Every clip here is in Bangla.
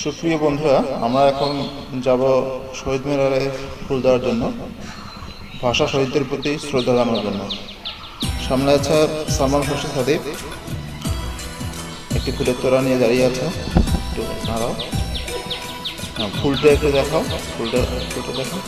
সুপ্রিয় বন্ধুরা আমরা এখন যাব শহীদ মিনারে ফুল দেওয়ার জন্য। ভাষা শহীদদের প্রতি শ্রদ্ধা জানানোর জন্য। সামনে আছে সালমান খুরশিদ হাদিব একটি ফুলের তোড়া নিয়ে দাঁড়িয়ে আছে। একটু দাঁড়াও। হ্যাঁ, ফুলটা একটু দেখাও। ফুলটা ফুলটা দেখাও।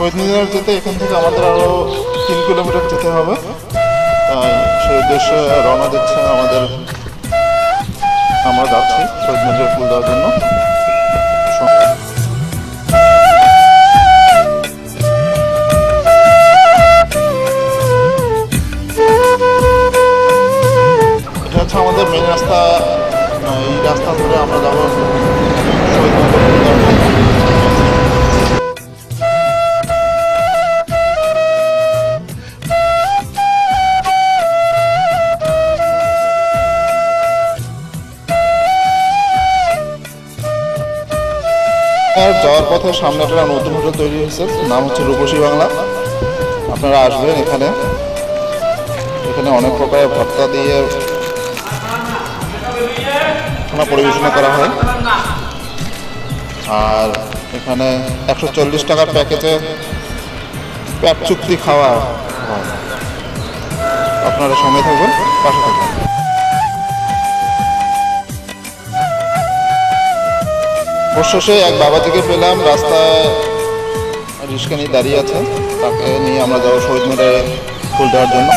শহীদ মিনার যেতে এখান থেকে আমাদের আরও তিন কিলোমিটার যেতে হবে। তাই সেই উদ্দেশ্যে রওনা দিচ্ছে আমাদের আমরা যাচ্ছি শহীদ মিনারের ফুল দেওয়ার জন্য। যাওয়ার পথে সামনে একটা নতুন হোটেল তৈরি হয়েছে, নাম হচ্ছে রূপসী বাংলা। আপনারা আসবেন এখানে। এখানে অনেক প্রকারের ভর্তা দিয়ে খানা পরিবেশনা করা হয়। আর এখানে একশো চল্লিশ টাকার প্যাকেজে পেট চুক্তি খাওয়া হয়। আপনারা সময় থাকবেন পাশে থাকবেন অবশেষে এক বাবা বাবাজিকে পেলাম রাস্তায় রিস্কা নিয়ে দাঁড়িয়ে আছে, তাকে নিয়ে আমরা যাব শহীদ মিনারে ফুল দেওয়ার জন্য।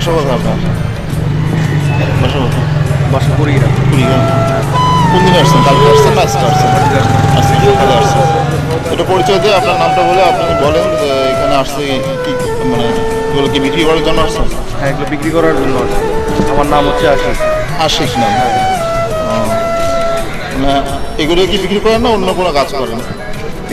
বাসা কথা আপনার বাসা কথা বাসা করিরা কুড়িগ্রাম। কোন দিন আসছেন? কালকে আসছেন? না আজকে আসছেন। আজকে সকালে আসছেন। এটা পরিচয় দিয়ে আপনার নামটা বলে আপনি বলেন যে এখানে আসছে কি মানে এগুলো কি বিক্রি করার জন্য আসছেন হ্যাঁ এগুলো বিক্রি করার জন্য আমার নাম হচ্ছে আশিস। আশিস নাম। ও। মানে এগুলো কি বিক্রি করেন না অন্য কোনো কাজ করেন?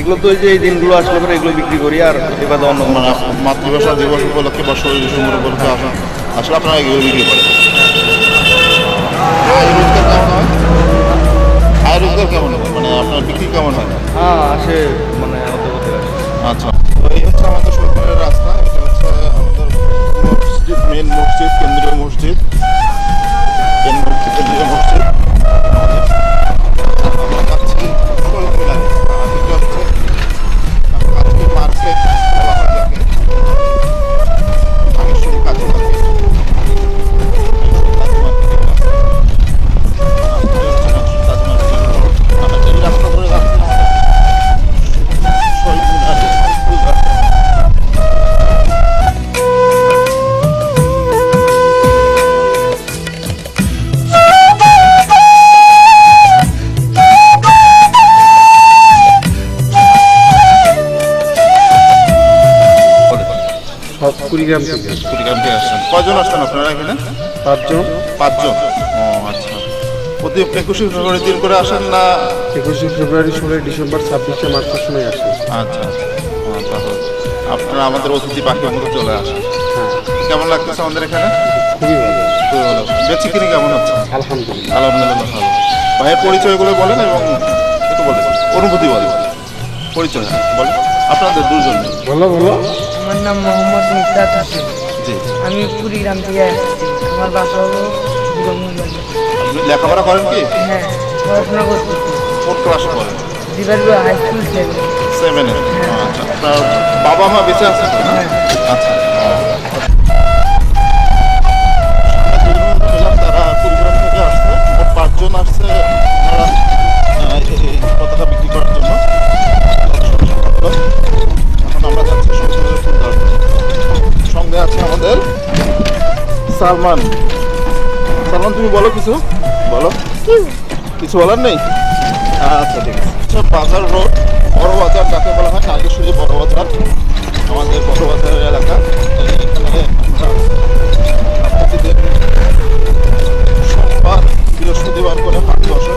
এগুলো তো এই যে এই দিনগুলো আসলে পরে এগুলো বিক্রি করি আর এবার অন্য মানে মাতৃভাষা দিবস উপলক্ষে বা শরীর উপলক্ষে আসা। আসলে আপনারা এগুলো বিক্রি করেন। আয় রোজগার কেমন হয়? মানে আপনার বিক্রি কেমন হয়? হ্যাঁ আসে মানে আচ্ছা। তো এই হচ্ছে আমাদের কুড়িগ্রাম থেকে। কুড়িগ্রাম থেকে আসছেন। কয়জন আসছেন আপনারা এখানে? পাঁচজন। পাঁচজন? ও আচ্ছা। প্রতি একুশে ফেব্রুয়ারি দিন করে আসেন না? একুশে ফেব্রুয়ারি ষোলোই ডিসেম্বর ছাব্বিশে মার্চের সময় আসে আচ্ছা আচ্ছা। আপনারা আমাদের অতিথি পাখির মতো চলে আসেন। হ্যাঁ। কেমন লাগতেছে আমাদের এখানে? খুবই ভালো। খুবই ভালো। বেচে কিনে কেমন হচ্ছে? আলহামদুলিল্লাহ। আলহামদুলিল্লাহ ভালো। ভাইয়ের পরিচয়গুলো বলেন এবং একটু বলেন। অনুভূতি বলেন। পরিচয় বলেন। আপনাদের দুজন বলো বলো। আমার নাম মোহাম্মদ হোসেন জি। আমি কুড়িগ্রাম থেকে আসছি। আমার বাসা হলো লেখাপড়া করেন কি? হ্যাঁ পড়াশোনা করতেছি কোন ক্লাসে পড়েন? দিবারপুর হাই স্কুল সেভেন সেভেনে আচ্ছা আপনার বাবা মা বেঁচে আছে? হ্যাঁ। আচ্ছা। তারা কুড়িগ্রাম থেকে আসছে। পাঁচজন আসছে। আমাদের। সালমান সালমান তুমি বলো কিছু? বলো। কিছু বলার নেই? আচ্ছা ঠিক আছে। আচ্ছা, বাজার রোড বড় বাজার যাকে বলা হয় নাগেশ্বরী বড় বাজার। আমাদের বড় বাজারের এলাকা। এখানে সোমবার বৃহস্পতিবার করে হাট বসে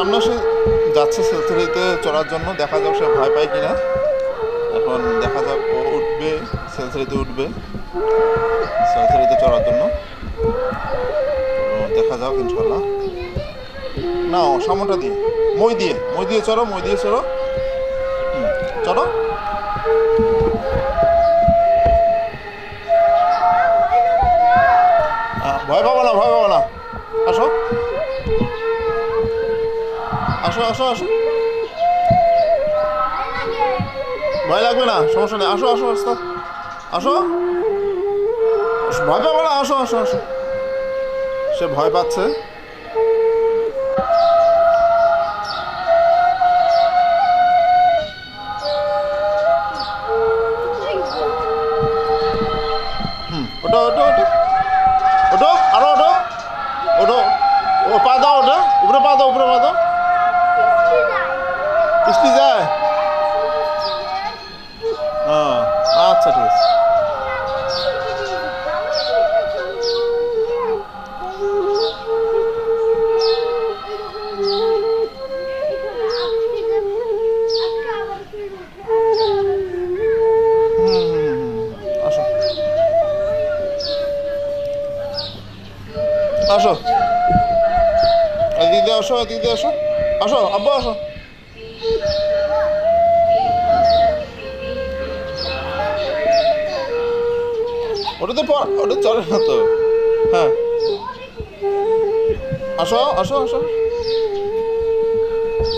সামনে সে যাচ্ছে সেলসেরিতে চড়ার জন্য, দেখা যাক সে ভয় পায় কিনা। এখন দেখা যাক ও উঠবে সেলসেরিতে উঠবে সেলসেরিতে চড়ার জন্য। দেখা যাক ইনশাল্লাহ না ও সামনটা দিয়ে, মই দিয়ে মই দিয়ে চড়ো, মই দিয়ে চড়ো। চড়ো। আসো ভয় লাগবে না, সমস্যা নেই। আসো আসো আসো। আসো। ভয় পাবো না, আসো আসো আসো। সে ভয় পাচ্ছে। কিস্তি যায় হ্যাঁ আচ্ছা ঠিক আছে হুম হুম হুম আসো আসো এদিক দিয়ে আসো এদিক দিয়ে আসো আসো আব্বা আসো ওটা তো ওটা চলে না তো। হ্যাঁ। আসো আসো আসো।